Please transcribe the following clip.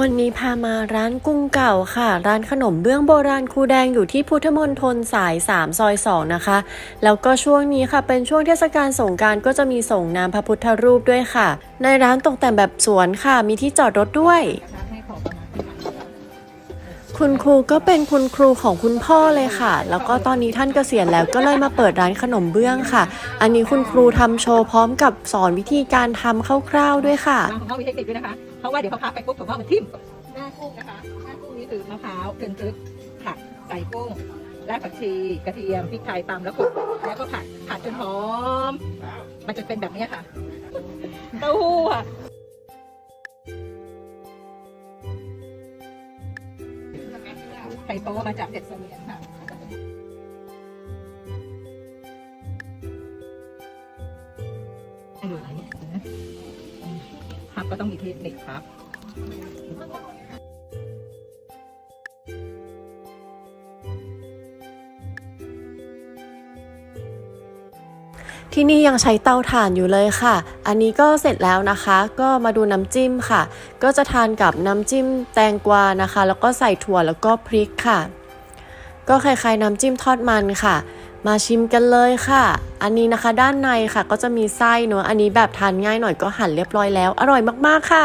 วันนี้พามาร้านกุ้งเก่าค่ะ ร้านขนมเบื้องโบราณครูแดงอยู่ที่พุทธมณฑลสาย 3 ซอย 2 นะคะ แล้วก็ช่วงนี้ค่ะเป็นช่วงเทศกาลสงการก็จะมีส่งน้ำพระพุทธรูปด้วยค่ะ ในร้านตกแต่งแบบสวนค่ะ มีที่จอดรถด้วย คุณครูก็เป็นคุณครูของคุณพ่อเลยค่ะ แล้วก็ตอนนี้ท่านเกษียณแล้วก็เลยมาเปิดร้านขนมเบื้องค่ะ อันนี้คุณครูทำโชว์พร้อมกับสอนวิธีการทำคร่าวๆด้วยค่ะของพ่อมีเทคนิคด้วยนะคะเพราะว่าเดี๋ยวเขาพักไปปุ๊บของพ่อมันทิ่มหน้ากุ้งนะคะหน้ากุ้งนี่คือมะพร้าวเกลือทึกผัดใส่กุ้งรากผักชีกระเทียมพริกไทยตำแล้วคลุกแล้วก็ผัดผัดจนหอม มันจะเป็นแบบนี้ค่ะเต้าหู้ ไข่โตมาจากเด็ดเสมียนค่ะให้ดูนะครับก็ต้องมีเทคนิคครับ ที่นี่ยังใช้เตาถ่านอยู่เลยค่ะ อันนี้ก็เสร็จแล้วนะคะ ก็มาดูน้ำจิ้มค่ะ ก็จะทานกับน้ำจิ้มแตงกวานะคะ แล้วก็ใส่ถั่วแล้วก็พริกค่ะ ก็คล้ายๆน้ำจิ้มทอดมันค่ะ มาชิมกันเลยค่ะ อันนี้นะคะด้านในค่ะ ก็จะมีไส้เนอะอันนี้แบบทานง่ายหน่อยก็หั่นเรียบร้อยแล้ว อร่อยมากๆค่ะ